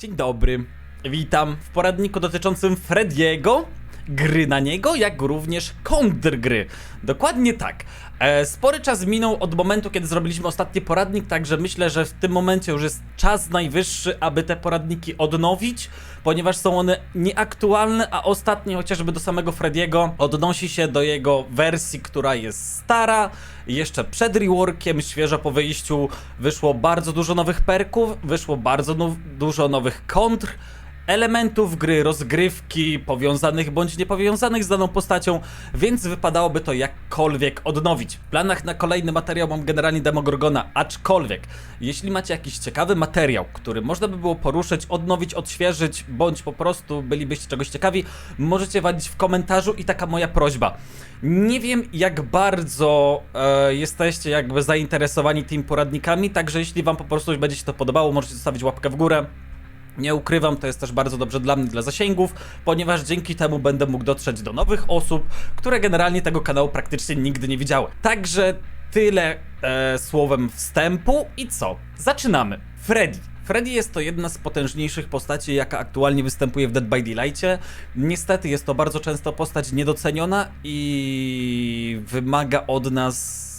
Dzień dobry. Witam w poradniku dotyczącym Frediego, gry na niego, jak również kontrgry. Dokładnie tak. E, spory czas minął od momentu, kiedy zrobiliśmy ostatni poradnik, także myślę, że w tym momencie już jest czas najwyższy, aby te poradniki odnowić, ponieważ są one nieaktualne, a ostatni chociażby do samego Frediego odnosi się do jego wersji, która jest stara, jeszcze przed reworkiem, świeżo po wyjściu wyszło bardzo dużo nowych perków, wyszło bardzo now- dużo nowych kontr, elementów gry, rozgrywki, powiązanych bądź niepowiązanych z daną postacią, więc wypadałoby to jakkolwiek odnowić. W planach na kolejny materiał mam generalnie Demogorgona, aczkolwiek jeśli macie jakiś ciekawy materiał, który można by było poruszyć, odnowić, odświeżyć, bądź po prostu bylibyście czegoś ciekawi, możecie walić w komentarzu i taka moja prośba. Nie wiem jak bardzo e, jesteście jakby zainteresowani tymi poradnikami, także jeśli wam po prostu będzie się to podobało, możecie zostawić łapkę w górę. Nie ukrywam, to jest też bardzo dobrze dla mnie, dla zasięgów, ponieważ dzięki temu będę mógł dotrzeć do nowych osób, które generalnie tego kanału praktycznie nigdy nie widziały. Także tyle e, słowem wstępu i co? Zaczynamy. Freddy. Freddy jest to jedna z potężniejszych postaci, jaka aktualnie występuje w Dead by Daylightie. Niestety jest to bardzo często postać niedoceniona i wymaga od nas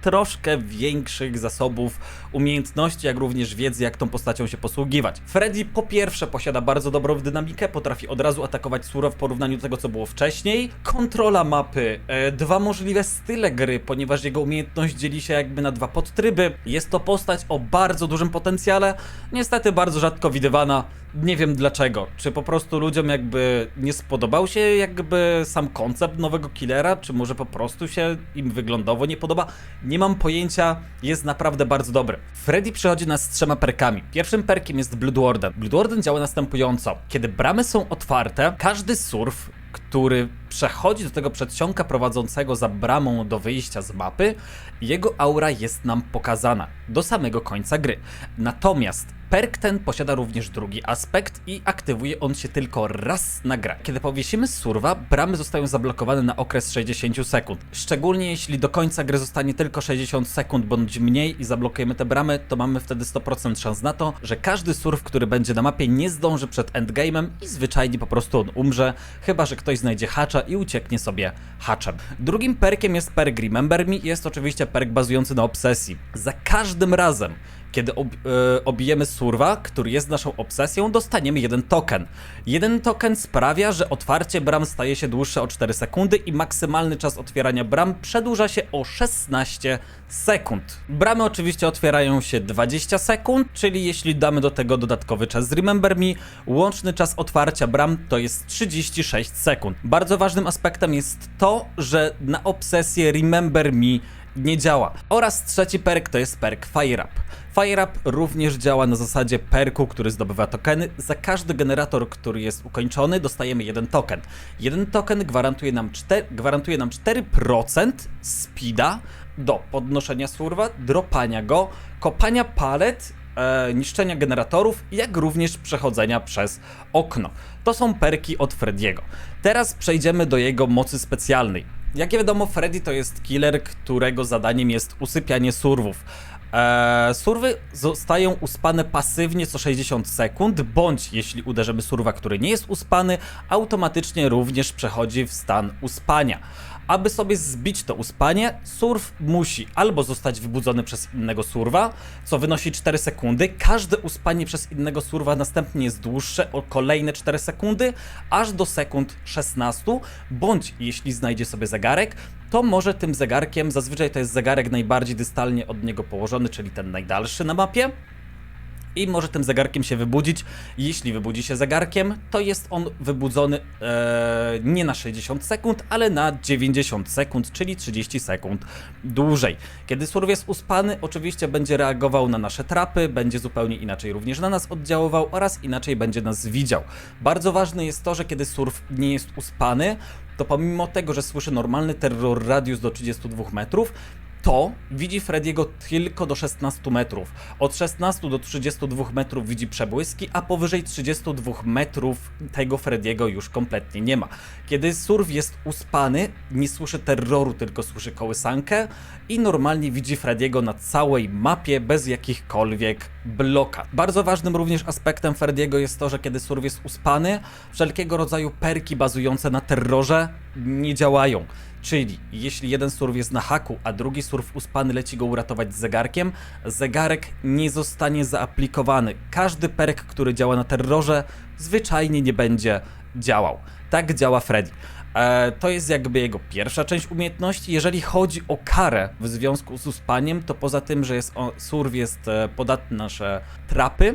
troszkę większych zasobów umiejętności, jak również wiedzy, jak tą postacią się posługiwać. Freddy po pierwsze posiada bardzo dobrą dynamikę, potrafi od razu atakować suro w porównaniu do tego, co było wcześniej. Kontrola mapy, e, dwa możliwe style gry, ponieważ jego umiejętność dzieli się jakby na dwa podtryby. Jest to postać o bardzo dużym potencjale, niestety bardzo rzadko widywana. Nie wiem dlaczego. Czy po prostu ludziom jakby nie spodobał się jakby sam koncept nowego killera, czy może po prostu się im wyglądowo nie podoba? Nie mam pojęcia, jest naprawdę bardzo dobry. Freddy przychodzi nas z trzema perkami. Pierwszym perkiem jest Blood Warden. Blood Warden działa następująco. Kiedy bramy są otwarte, każdy surf, który przechodzi do tego przedsionka prowadzącego za bramą do wyjścia z mapy, jego aura jest nam pokazana do samego końca gry. Natomiast perk ten posiada również drugi aspekt i aktywuje on się tylko raz na grę. Kiedy powiesimy surwa, bramy zostają zablokowane na okres 60 sekund. Szczególnie jeśli do końca gry zostanie tylko 60 sekund bądź mniej i zablokujemy te bramy, to mamy wtedy 100% szans na to, że każdy surf, który będzie na mapie nie zdąży przed endgame'em i zwyczajnie po prostu on umrze, chyba że ktoś znajdzie hacza i ucieknie sobie haczem. Drugim perkiem jest perk Remember Me i jest oczywiście perk bazujący na obsesji. Za każdym razem, kiedy ob, e, obijemy surwa, który jest naszą obsesją, dostaniemy jeden token. Jeden token sprawia, że otwarcie bram staje się dłuższe o 4 sekundy i maksymalny czas otwierania bram przedłuża się o 16 sekund. Bramy oczywiście otwierają się 20 sekund, czyli jeśli damy do tego dodatkowy czas Remember Me, łączny czas otwarcia bram to jest 36 sekund. Bardzo ważnym aspektem jest to, że na obsesję Remember Me nie działa. Oraz trzeci perk to jest perk Fire Up. Fire Up również działa na zasadzie perku, który zdobywa tokeny. Za każdy generator, który jest ukończony, dostajemy jeden token. Jeden token gwarantuje nam, 4, gwarantuje nam 4% speeda do podnoszenia surwa, dropania go, kopania palet e, niszczenia generatorów, jak również przechodzenia przez okno. To są perki od Frediego. Teraz przejdziemy do jego mocy specjalnej. Jak wiadomo, Freddy to jest killer, którego zadaniem jest usypianie surwów. Eee, surwy zostają uspane pasywnie co 60 sekund, bądź jeśli uderzymy surwa, który nie jest uspany, automatycznie również przechodzi w stan uspania. Aby sobie zbić to uspanie, surf musi albo zostać wybudzony przez innego surwa, co wynosi 4 sekundy. Każde uspanie przez innego surwa następnie jest dłuższe o kolejne 4 sekundy, aż do sekund 16, bądź jeśli znajdzie sobie zegarek, to może tym zegarkiem, zazwyczaj to jest zegarek najbardziej dystalnie od niego położony, czyli ten najdalszy na mapie, i może tym zegarkiem się wybudzić. Jeśli wybudzi się zegarkiem, to jest on wybudzony e, nie na 60 sekund, ale na 90 sekund, czyli 30 sekund dłużej. Kiedy surf jest uspany, oczywiście będzie reagował na nasze trapy, będzie zupełnie inaczej również na nas oddziaływał oraz inaczej będzie nas widział. Bardzo ważne jest to, że kiedy surf nie jest uspany, to pomimo tego, że słyszy normalny terror radius do 32 metrów, to widzi Frediego tylko do 16 metrów. Od 16 do 32 metrów widzi przebłyski, a powyżej 32 metrów tego Frediego już kompletnie nie ma. Kiedy surf jest uspany, nie słyszy terroru, tylko słyszy kołysankę i normalnie widzi Frediego na całej mapie bez jakichkolwiek bloka. Bardzo ważnym również aspektem Ferdiego jest to, że kiedy surf jest uspany, wszelkiego rodzaju perki bazujące na terrorze nie działają. Czyli jeśli jeden surf jest na haku, a drugi surf uspany leci go uratować z zegarkiem, zegarek nie zostanie zaaplikowany. Każdy perk, który działa na terrorze, zwyczajnie nie będzie działał. Tak działa Freddy. E, to jest jakby jego pierwsza część umiejętności. Jeżeli chodzi o karę w związku z uspaniem, to poza tym, że jest on, surf jest e, podatny na nasze trapy,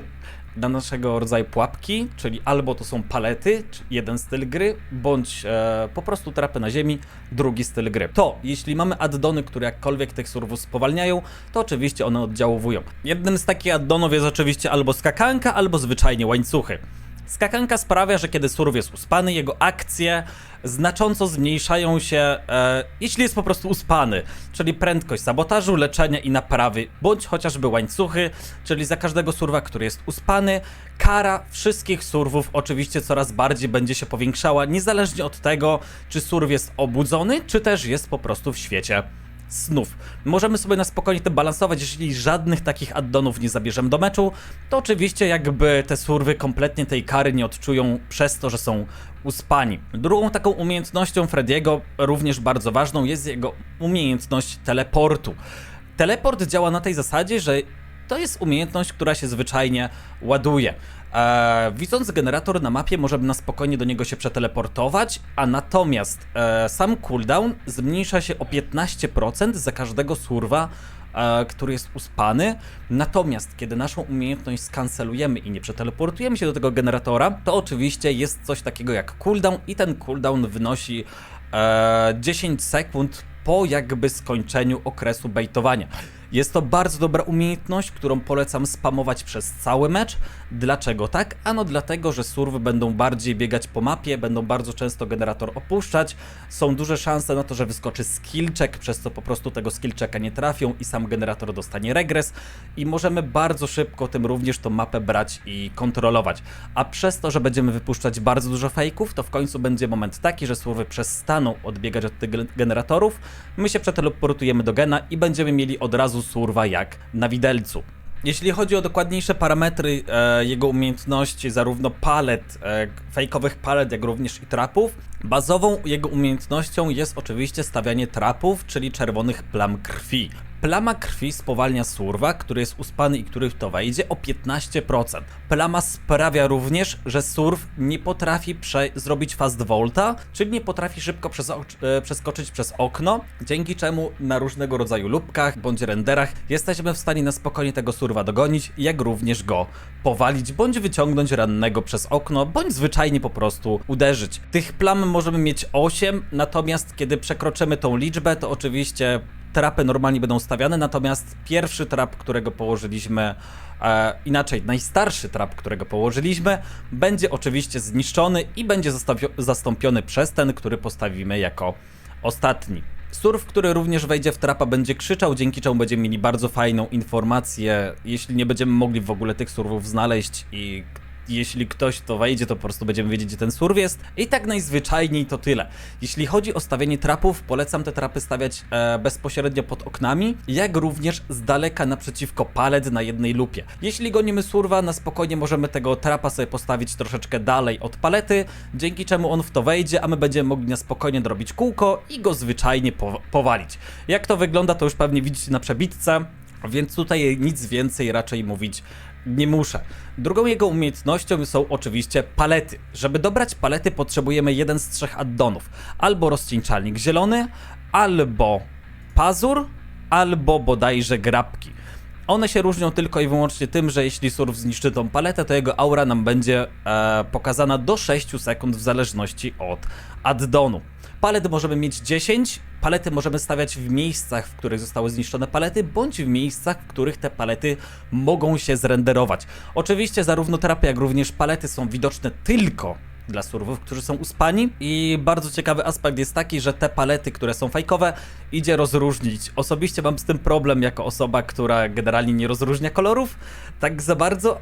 na naszego rodzaju pułapki, czyli albo to są palety, jeden styl gry, bądź e, po prostu trapy na ziemi, drugi styl gry. To, jeśli mamy addony, które jakkolwiek tych surfów spowalniają, to oczywiście one oddziałowują. Jednym z takich addonów jest oczywiście albo skakanka, albo zwyczajnie łańcuchy. Skakanka sprawia, że kiedy surf jest uspany, jego akcje znacząco zmniejszają się, e, jeśli jest po prostu uspany, czyli prędkość sabotażu, leczenia i naprawy, bądź chociażby łańcuchy, czyli za każdego surwa, który jest uspany, kara wszystkich surwów oczywiście coraz bardziej będzie się powiększała, niezależnie od tego, czy surw jest obudzony, czy też jest po prostu w świecie snów. Możemy sobie na spokojnie tym balansować, jeżeli żadnych takich addonów nie zabierzemy do meczu, to oczywiście jakby te surwy kompletnie tej kary nie odczują przez to, że są uspani. Drugą taką umiejętnością Frediego, również bardzo ważną, jest jego umiejętność teleportu. Teleport działa na tej zasadzie, że to jest umiejętność, która się zwyczajnie ładuje. E, widząc generator na mapie, możemy na spokojnie do niego się przeteleportować, a natomiast e, sam cooldown zmniejsza się o 15% za każdego surwa, e, który jest uspany. Natomiast kiedy naszą umiejętność skancelujemy i nie przeteleportujemy się do tego generatora, to oczywiście jest coś takiego jak cooldown i ten cooldown wynosi e, 10 sekund po jakby skończeniu okresu baitowania. Jest to bardzo dobra umiejętność, którą polecam spamować przez cały mecz. Dlaczego tak? Ano dlatego, że surwy będą bardziej biegać po mapie, będą bardzo często generator opuszczać. Są duże szanse na to, że wyskoczy skill check, przez co po prostu tego skill checka nie trafią i sam generator dostanie regres. I możemy bardzo szybko tym również tą mapę brać i kontrolować. A przez to, że będziemy wypuszczać bardzo dużo fejków, to w końcu będzie moment taki, że surwy przestaną odbiegać od tych gen- generatorów. My się przeteleportujemy do gena i będziemy mieli od razu surwa jak na widelcu. Jeśli chodzi o dokładniejsze parametry e, jego umiejętności, zarówno palet, e, fejkowych palet, jak również i trapów, bazową jego umiejętnością jest oczywiście stawianie trapów, czyli czerwonych plam krwi. Plama krwi spowalnia surwa, który jest uspany i który w to wejdzie o 15%. Plama sprawia również, że surf nie potrafi zrobić fast volta, czyli nie potrafi szybko e, przeskoczyć przez okno, dzięki czemu na różnego rodzaju lubkach bądź renderach jesteśmy w stanie na spokojnie tego surwa dogonić, jak również go powalić, bądź wyciągnąć rannego przez okno, bądź zwyczajnie po prostu uderzyć. Tych plam możemy mieć 8, natomiast kiedy przekroczymy tą liczbę, to oczywiście trapy normalnie będą stawiane, natomiast pierwszy trap, którego położyliśmy, e, inaczej, najstarszy trap, którego położyliśmy, będzie oczywiście zniszczony i będzie zastąpiony przez ten, który postawimy jako ostatni. Surf, który również wejdzie w trapa, będzie krzyczał, dzięki czemu będziemy mieli bardzo fajną informację, jeśli nie będziemy mogli w ogóle tych surfów znaleźć i jeśli ktoś to wejdzie, to po prostu będziemy wiedzieć, gdzie ten surf jest. I tak najzwyczajniej to tyle. Jeśli chodzi o stawianie trapów, polecam te trapy stawiać e, bezpośrednio pod oknami, jak również z daleka naprzeciwko palet na jednej lupie. Jeśli gonimy surwa, na spokojnie możemy tego trapa sobie postawić troszeczkę dalej od palety, dzięki czemu on w to wejdzie, a my będziemy mogli na spokojnie dorobić kółko i go zwyczajnie po powalić. Jak to wygląda, to już pewnie widzicie na przebitce. Więc tutaj nic więcej raczej mówić nie muszę. Drugą jego umiejętnością są oczywiście palety. Żeby dobrać palety potrzebujemy jeden z trzech addonów. Albo rozcieńczalnik zielony, albo pazur, albo bodajże grabki. One się różnią tylko i wyłącznie tym, że jeśli surf zniszczy tą paletę, to jego aura nam będzie e, pokazana do 6 sekund w zależności od addonu. Palet możemy mieć 10, palety możemy stawiać w miejscach, w których zostały zniszczone palety, bądź w miejscach, w których te palety mogą się zrenderować. Oczywiście zarówno trapy, jak również palety są widoczne tylko dla surwów, którzy są uspani i bardzo ciekawy aspekt jest taki, że te palety, które są fajkowe, idzie rozróżnić. Osobiście mam z tym problem jako osoba, która generalnie nie rozróżnia kolorów tak za bardzo,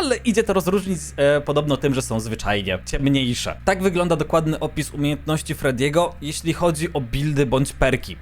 ale idzie to rozróżnić e, podobno tym, że są zwyczajnie ciemniejsze. Tak wygląda dokładny opis umiejętności Frediego, jeśli chodzi o buildy bądź perki.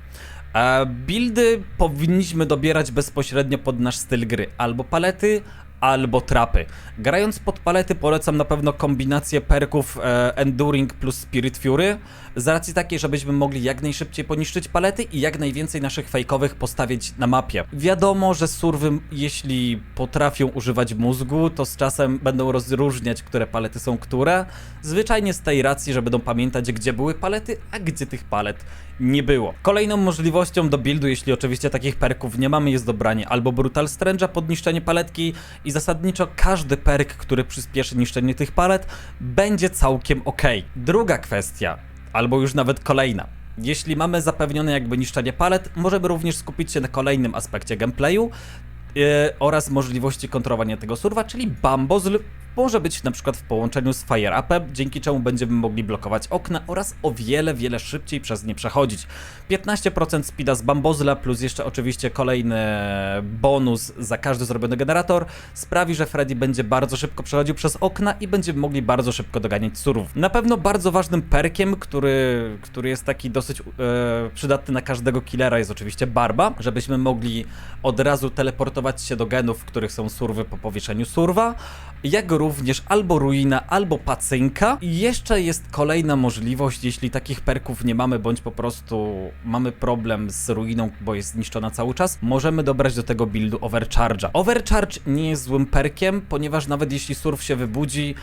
E, buildy powinniśmy dobierać bezpośrednio pod nasz styl gry. Albo palety, albo trapy. Grając pod palety polecam na pewno kombinację perków e, Enduring plus Spirit Fury, z racji takiej, żebyśmy mogli jak najszybciej poniszczyć palety i jak najwięcej naszych fejkowych postawić na mapie. Wiadomo, że surwy, jeśli potrafią używać mózgu, to z czasem będą rozróżniać, które palety są które, zwyczajnie z tej racji, że będą pamiętać, gdzie były palety, a gdzie tych palet nie było. Kolejną możliwością do buildu, jeśli oczywiście takich perków nie mamy, jest dobranie albo Brutal Strange'a pod niszczenie paletki i zasadniczo każdy perk, który przyspieszy niszczenie tych palet, będzie całkiem ok. Druga kwestia, albo już nawet kolejna. Jeśli mamy zapewnione jakby niszczenie palet, możemy również skupić się na kolejnym aspekcie gameplayu, yy, oraz możliwości kontrolowania tego surwa, czyli Bambozl może być na przykład w połączeniu z Fire Upem, dzięki czemu będziemy mogli blokować okna oraz o wiele, wiele szybciej przez nie przechodzić. 15% speeda z Bambozla plus jeszcze oczywiście kolejny bonus za każdy zrobiony generator sprawi, że Freddy będzie bardzo szybko przechodził przez okna i będziemy mogli bardzo szybko doganiać surów. Na pewno bardzo ważnym perkiem, który, który jest taki dosyć e, przydatny na każdego killera jest oczywiście Barba, żebyśmy mogli od razu teleportować się do genów, w których są surwy po powieszeniu surwa, jak również albo ruina, albo pacynka. I jeszcze jest kolejna możliwość, jeśli takich perków nie mamy, bądź po prostu mamy problem z ruiną, bo jest zniszczona cały czas, możemy dobrać do tego buildu Overcharge'a. Overcharge nie jest złym perkiem, ponieważ nawet jeśli surf się wybudzi,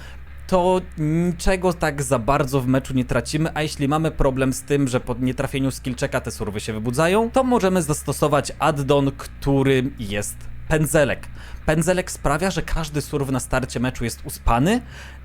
to niczego tak za bardzo w meczu nie tracimy, a jeśli mamy problem z tym, że po nietrafieniu skillchecka te surwy się wybudzają, to możemy zastosować addon, którym jest pędzelek. Pędzelek sprawia, że każdy surw na starcie meczu jest uspany,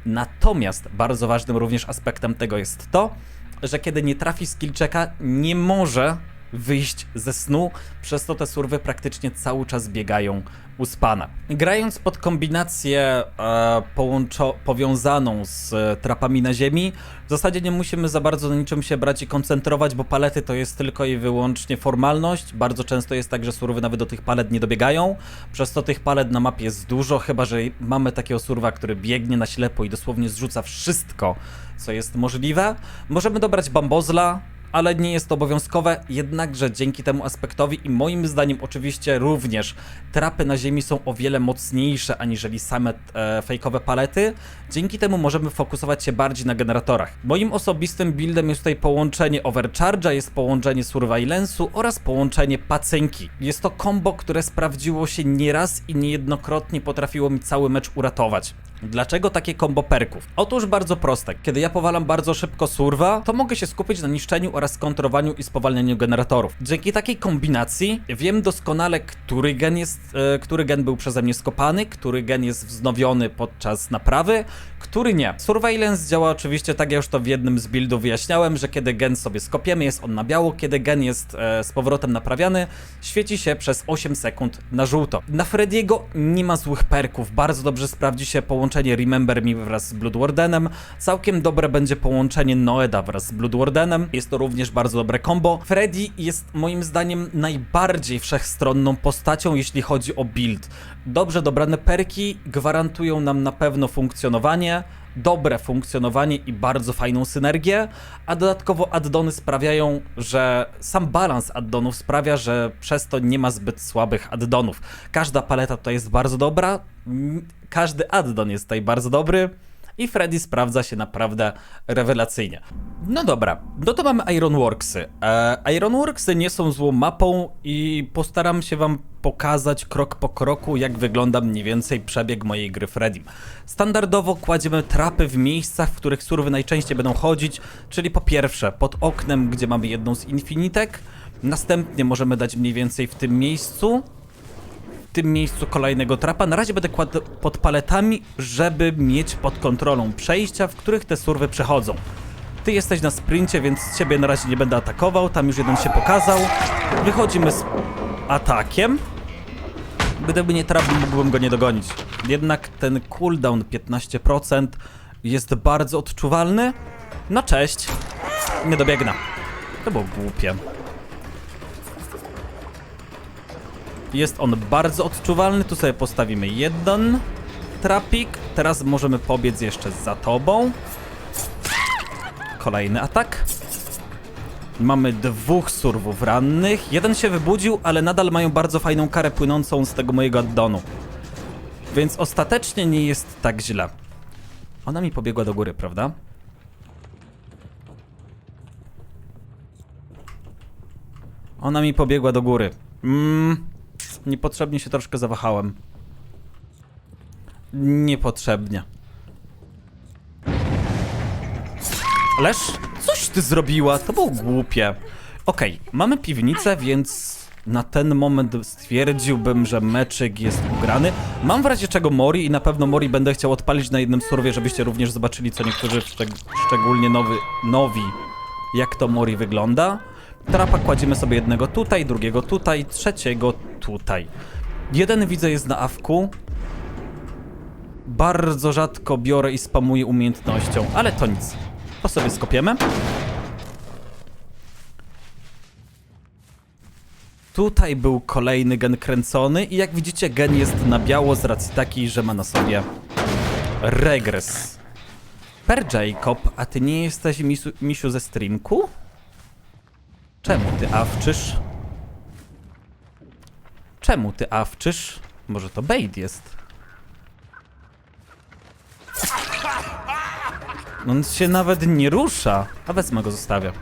natomiast bardzo ważnym również aspektem tego jest to, że kiedy nie trafi skillchecka, nie może wyjść ze snu, przez to te surwy praktycznie cały czas biegają uspana. Grając pod kombinację e, połączo- powiązaną z e, trapami na ziemi, w zasadzie nie musimy za bardzo na niczym się brać i koncentrować, bo palety to jest tylko i wyłącznie formalność. Bardzo często jest tak, że surwy nawet do tych palet nie dobiegają, przez to tych palet na mapie jest dużo, chyba że mamy takiego surwa, który biegnie na ślepo i dosłownie zrzuca wszystko, co jest możliwe. Możemy dobrać bambozla, ale nie jest to obowiązkowe, jednakże dzięki temu aspektowi i moim zdaniem oczywiście również trapy na ziemi są o wiele mocniejsze aniżeli same e, fejkowe palety. Dzięki temu możemy fokusować się bardziej na generatorach. Moim osobistym buildem jest tutaj połączenie Overcharge'a, jest połączenie Surveilance'u oraz połączenie Pacynki. Jest to combo, które sprawdziło się nieraz i niejednokrotnie potrafiło mi cały mecz uratować. Dlaczego takie combo perków? Otóż bardzo proste. Kiedy ja powalam bardzo szybko surwa, to mogę się skupić na niszczeniu oraz kontrowaniu i spowalnianiu generatorów. Dzięki takiej kombinacji wiem doskonale, który gen jest, e, który gen był przeze mnie skopany, który gen jest wznowiony podczas naprawy, który nie. Surveillance działa oczywiście tak, ja już to w jednym z buildów wyjaśniałem, że kiedy gen sobie skopiemy, jest on na biało, kiedy gen jest e, z powrotem naprawiany, świeci się przez 8 sekund na żółto. Na Frediego nie ma złych perków, bardzo dobrze sprawdzi się połączenie Remember Me wraz z Bloodwardenem, całkiem dobre będzie połączenie Noeda wraz z Bloodwardenem, jest to również bardzo dobre combo. Freddy jest moim zdaniem najbardziej wszechstronną postacią, jeśli chodzi o build. Dobrze dobrane perki gwarantują nam na pewno funkcjonowanie, dobre funkcjonowanie i bardzo fajną synergię, a dodatkowo addony sprawiają, że sam balans addonów sprawia, że przez to nie ma zbyt słabych addonów. Każda paleta tutaj jest bardzo dobra, każdy addon jest tutaj bardzo dobry. I Freddy sprawdza się naprawdę rewelacyjnie. No dobra, no to mamy Ironworksy. E, Ironworksy nie są złą mapą i postaram się wam pokazać krok po kroku, jak wygląda mniej więcej przebieg mojej gry Freddym. Standardowo kładziemy trapy w miejscach, w których surwy najczęściej będą chodzić, czyli po pierwsze pod oknem, gdzie mamy jedną z infinitek, następnie możemy dać mniej więcej w tym miejscu, tym miejscu kolejnego trapa. Na razie będę kładł pod paletami, żeby mieć pod kontrolą przejścia, w których te surwy przechodzą. Ty jesteś na sprincie, więc ciebie na razie nie będę atakował. Tam już jeden się pokazał. Wychodzimy z atakiem. Gdyby nie trap, mógłbym go nie dogonić. Jednak ten cooldown 15% jest bardzo odczuwalny. No cześć. Nie dobiegnę. To było głupie. Jest on bardzo odczuwalny. Tu sobie postawimy jeden trapik. Teraz możemy pobiec jeszcze za tobą. Kolejny atak. Mamy dwóch surwów rannych. Jeden się wybudził, ale nadal mają bardzo fajną karę płynącą z tego mojego addonu. Więc ostatecznie nie jest tak źle. Ona mi pobiegła do góry, prawda? Ona mi pobiegła do góry. Mmm. Niepotrzebnie się troszkę zawahałem. Niepotrzebnie. Ależ, coś ty zrobiła, to było głupie. Okej, mamy piwnicę, więc na ten moment stwierdziłbym, że meczyk jest ugrany. Mam w razie czego Mori i na pewno Mori będę chciał odpalić na jednym surwie, żebyście również zobaczyli, co niektórzy, szczeg szczególnie nowy, nowi, jak to Mori wygląda. Trapa kładziemy sobie jednego tutaj, drugiego tutaj, trzeciego tutaj. Jeden widzę jest na awku. Bardzo rzadko biorę i spamuję umiejętnością, ale to nic. To sobie skopiemy. Tutaj był kolejny gen kręcony i jak widzicie gen jest na biało z racji takiej, że ma na sobie regres. Per Jacob, a ty nie jesteś misu, misiu ze streamku? Czemu ty awczysz? Czemu ty awczysz? Może to bait jest? On się nawet nie rusza. A wezmę go, zostawię.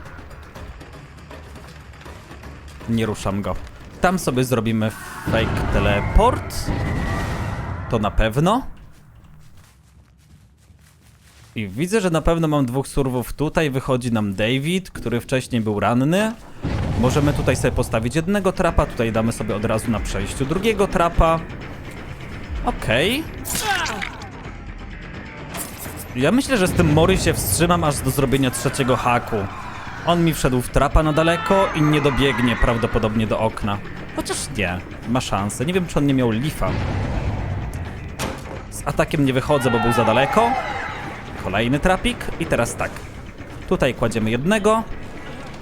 Nie ruszam go. Tam sobie zrobimy fake teleport. To na pewno. I widzę, że na pewno mam dwóch surwów tutaj. Wychodzi nam David, który wcześniej był ranny. Możemy tutaj sobie postawić jednego trapa. Tutaj damy sobie od razu na przejściu drugiego trapa. Okej. Ja myślę, że z tym Mori się wstrzymam aż do zrobienia trzeciego haku. On mi wszedł w trapa na daleko i nie dobiegnie prawdopodobnie do okna. Chociaż nie, ma szansę. Nie wiem, czy on nie miał lifa. Z atakiem nie wychodzę, bo był za daleko. Kolejny trapik i teraz tak. Tutaj kładziemy jednego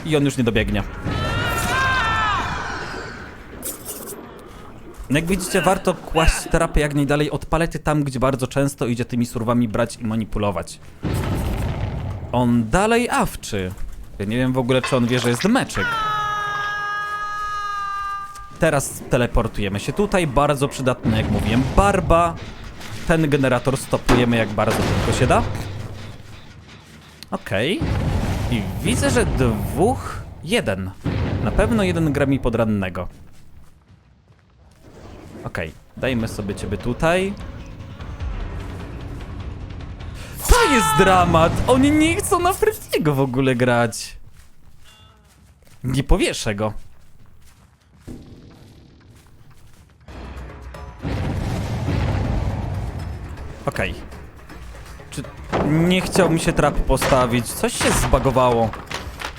i on już nie dobiegnie. No Jak widzicie, warto kłaść trapy jak najdalej od palety tam, gdzie bardzo często idzie tymi surwami brać i manipulować. On dalej awczy. Ja nie wiem w ogóle, czy on wie, że jest meczyk. Teraz teleportujemy się tutaj, bardzo przydatny, jak mówiłem, barba. Ten generator stopujemy jak bardzo tylko się da. Okej. I widzę, że dwóch... Jeden. Na pewno jeden gra mi podrannego. Okej, dajmy sobie ciebie tutaj. To jest dramat! Oni nie chcą na Freddiego w ogóle grać. Nie powieszę go. Okej. Czy nie chciał mi się trap postawić? Coś się zbagowało.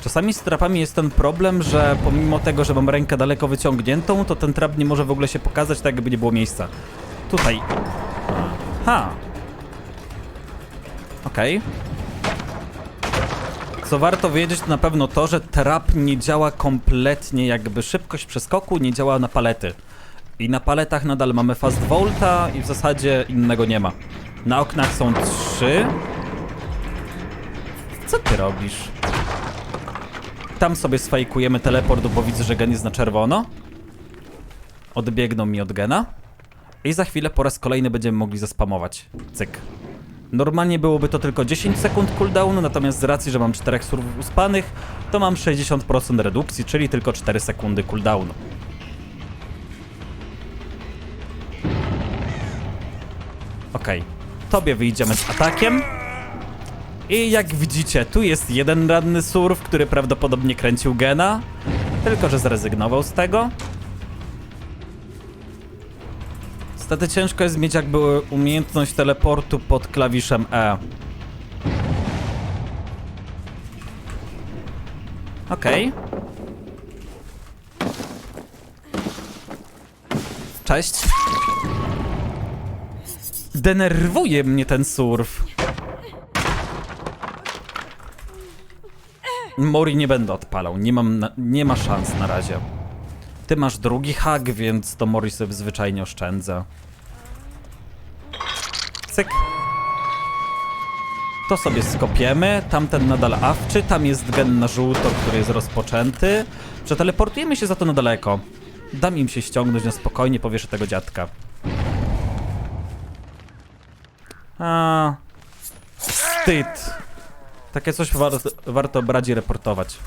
Czasami z trapami jest ten problem, że pomimo tego, że mam rękę daleko wyciągniętą, to ten trap nie może w ogóle się pokazać tak, jakby nie było miejsca. Tutaj. Ha. Okej. Co warto wiedzieć, to na pewno to, że trap nie działa kompletnie, jakby szybkość przeskoku nie działa na palety. I na paletach nadal mamy fast volta i w zasadzie innego nie ma. Na oknach są trzy. Co ty robisz? Tam sobie sfajkujemy teleport, bo widzę, że gen jest na czerwono. Odbiegną mi od gena. I za chwilę po raz kolejny będziemy mogli zaspamować. Cyk. Normalnie byłoby to tylko 10 sekund cooldownu, natomiast z racji, że mam 4 surwów uspanych, to mam 60% redukcji, czyli tylko 4 sekundy cooldownu. Okej. Tobie wyjdziemy z atakiem. I jak widzicie, tu jest jeden ranny surf, który prawdopodobnie kręcił gena, tylko że zrezygnował z tego. Niestety ciężko jest mieć jakby umiejętność teleportu pod klawiszem E. Okej. Cześć. Denerwuje mnie ten surf. Mori nie będę odpalał, nie mam, na, nie ma szans na razie. Ty masz drugi hak, więc to Mori sobie zwyczajnie oszczędza. Cyk. To sobie skopiemy, tamten nadal awczy, tam jest gen na żółto, który jest rozpoczęty. Przeteleportujemy się za to na daleko. Dam im się ściągnąć na spokojnie, powieszę tego dziadka. A, wstyd. Takie coś war warto brać i reportować.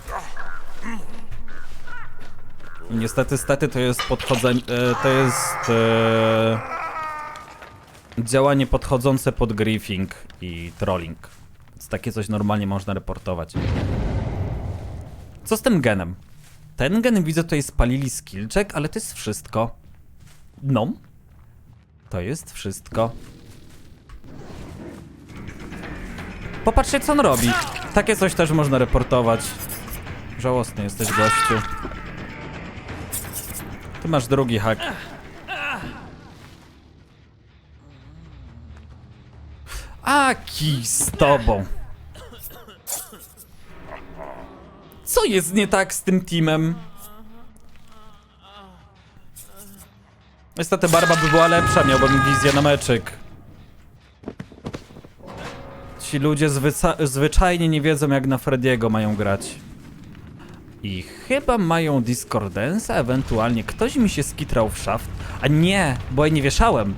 Niestety, stety to jest podchodzenie, e, to jest e, działanie podchodzące pod griefing i trolling. Więc takie coś normalnie można reportować. Co z tym genem? Ten gen widzę tutaj spalili skill check, ale to jest wszystko. No. To jest wszystko. Popatrzcie co on robi. Takie coś też można reportować. Żałosny jesteś gościu. Ty masz drugi hak. Aki z tobą. Co jest nie tak z tym teamem? Niestety barba by była lepsza, miałbym wizję na meczyk. Ci ludzie zwyczajnie nie wiedzą jak na Frediego mają grać. I chyba mają Discordance'a, ewentualnie ktoś mi się skitrał w szaft. A nie, bo ja nie wieszałem.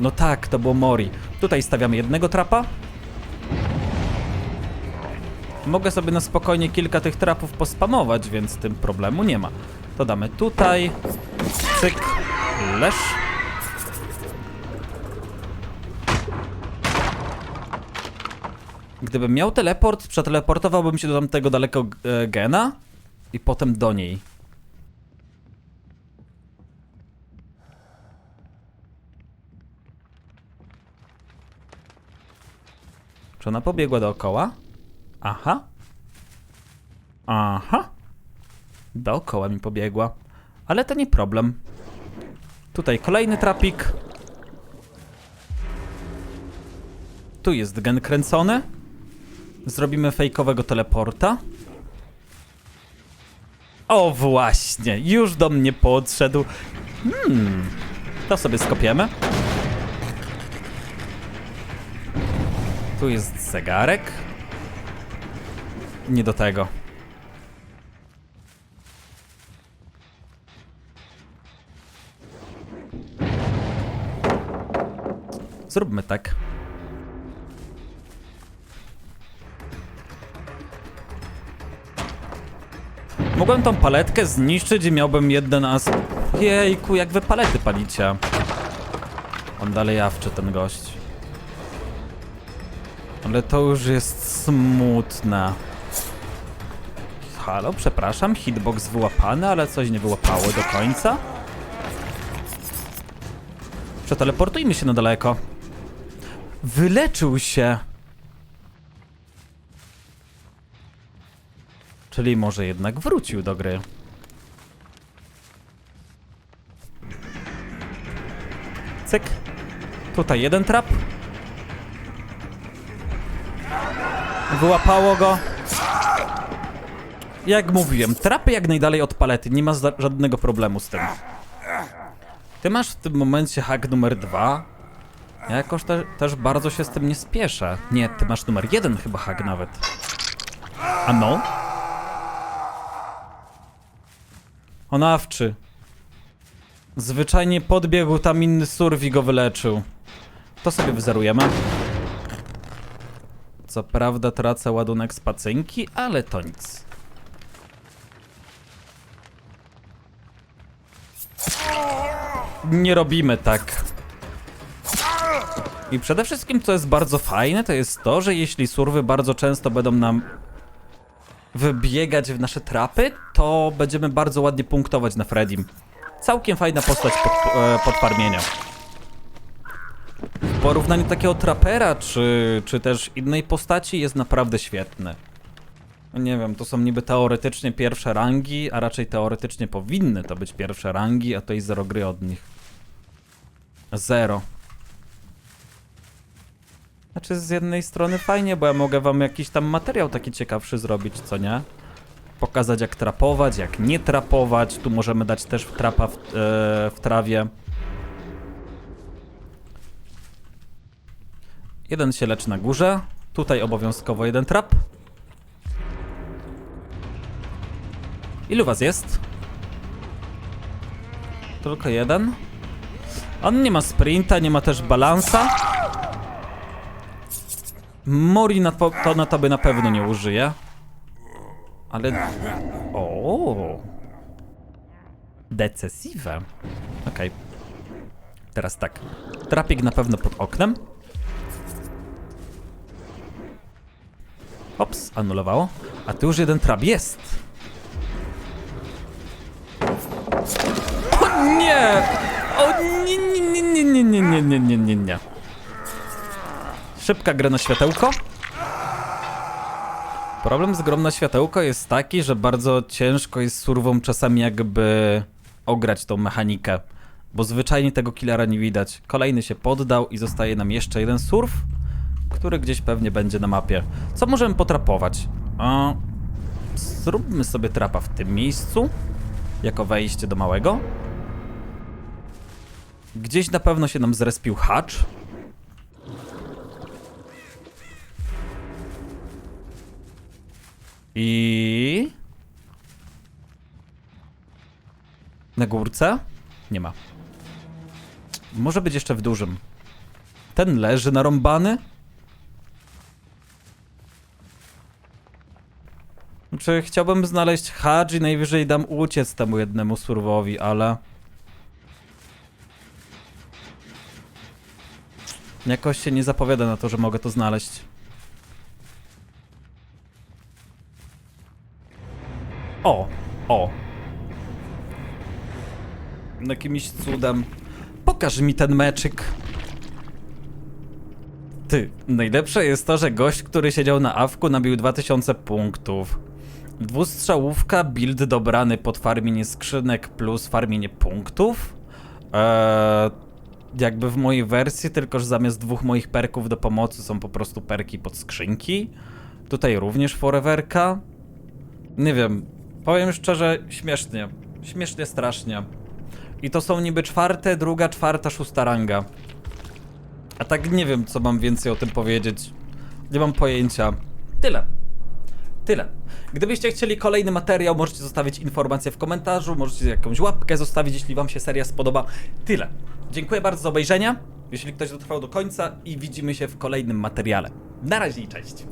No tak, to było Mori. Tutaj stawiamy jednego trapa. Mogę sobie na spokojnie kilka tych trapów pospamować, więc tym problemu nie ma. To damy tutaj. Cyk. Lesz. Gdybym miał teleport, przeteleportowałbym się do tamtego daleko e, gena i potem do niej. Czy ona pobiegła dookoła? Aha. Aha. Dookoła mi pobiegła. Ale to nie problem. Tutaj kolejny trapik. Tu jest gen kręcony. Zrobimy fejkowego teleporta. O właśnie, już do mnie podszedł. Hmm, to sobie skopiemy. Tu jest zegarek. Nie do tego. Zróbmy tak. Mogłem tą paletkę zniszczyć i miałbym jeden as... Jejku, jak wy palety palicie. On dalej jawczy, ten gość. Ale to już jest smutne. Halo, przepraszam, hitbox wyłapany, ale coś nie wyłapało do końca. Przeteleportujmy się na daleko. Wyleczył się. Czyli może jednak wrócił do gry. Cyk. Tutaj jeden trap. Wyłapało go. Jak mówiłem, trapy jak najdalej od palety, nie ma żadnego problemu z tym. Ty masz w tym momencie hack numer dwa. Ja jakoś te, też bardzo się z tym nie spieszę. Nie, ty masz numer jeden chyba hack nawet. A no? Ona awczy. Zwyczajnie podbiegł tam inny surf i go wyleczył. To sobie wyzerujemy. Co prawda tracę ładunek z pacynki, ale to nic. Nie robimy tak. I przede wszystkim, co jest bardzo fajne, to jest to, że jeśli surwy bardzo często będą nam wybiegać w nasze trapy, to będziemy bardzo ładnie punktować na Fredim. Całkiem fajna postać pod, e, podfarmienia. W porównaniu takiego trapera, czy, czy też innej postaci jest naprawdę świetny. Nie wiem, to są niby teoretycznie pierwsze rangi, a raczej teoretycznie powinny to być pierwsze rangi, a to i zero gry od nich. Zero. Znaczy z jednej strony fajnie, bo ja mogę wam jakiś tam materiał taki ciekawszy zrobić, co nie? Pokazać jak trapować, jak nie trapować. Tu możemy dać też trapa w, e, w trawie. Jeden się leczy na górze. Tutaj obowiązkowo jeden trap. Ilu was jest? Tylko jeden. On nie ma sprinta, nie ma też balansa. Mori na to, na tobie na pewno nie użyje. Ale... O. Decesive. Okej. Teraz tak. Trapik na pewno pod oknem. Ops, anulowało. A tu już jeden trap jest. O nie! O nie, nie, nie, nie, nie, nie, nie, nie, nie, nie. Szybka gra na światełko. Problem z grą na światełko jest taki, że bardzo ciężko jest surwą czasami jakby ograć tą mechanikę. Bo zwyczajnie tego killera nie widać. Kolejny się poddał i zostaje nam jeszcze jeden surf, który gdzieś pewnie będzie na mapie. Co możemy potrapować? A, zróbmy sobie trapa w tym miejscu, jako wejście do małego. Gdzieś na pewno się nam zrespił hacz. I... Na górce? Nie ma. Może być jeszcze w dużym. Ten leży narąbany? Znaczy, chciałbym znaleźć hadż i najwyżej dam uciec temu jednemu surwowi, ale... Jakoś się nie zapowiada na to, że mogę to znaleźć. O, o. Jakimś cudem. Pokaż mi ten meczyk. Ty, najlepsze jest to, że gość, który siedział na awku, nabił 2000 punktów. Dwustrzałówka, build dobrany pod farmienie skrzynek plus farmienie punktów. Eee, jakby w mojej wersji, tylko że zamiast dwóch moich perków do pomocy są po prostu perki pod skrzynki. Tutaj również foreverka. Nie wiem, powiem szczerze, śmiesznie. Śmiesznie strasznie. I to są niby czwarte, druga, czwarta, szósta ranga. A tak nie wiem, co mam więcej o tym powiedzieć. Nie mam pojęcia. Tyle. Tyle. Gdybyście chcieli kolejny materiał, możecie zostawić informację w komentarzu, możecie jakąś łapkę zostawić, jeśli wam się seria spodoba. Tyle. Dziękuję bardzo za obejrzenie, jeśli ktoś dotrwał do końca i widzimy się w kolejnym materiale. Na razie i cześć.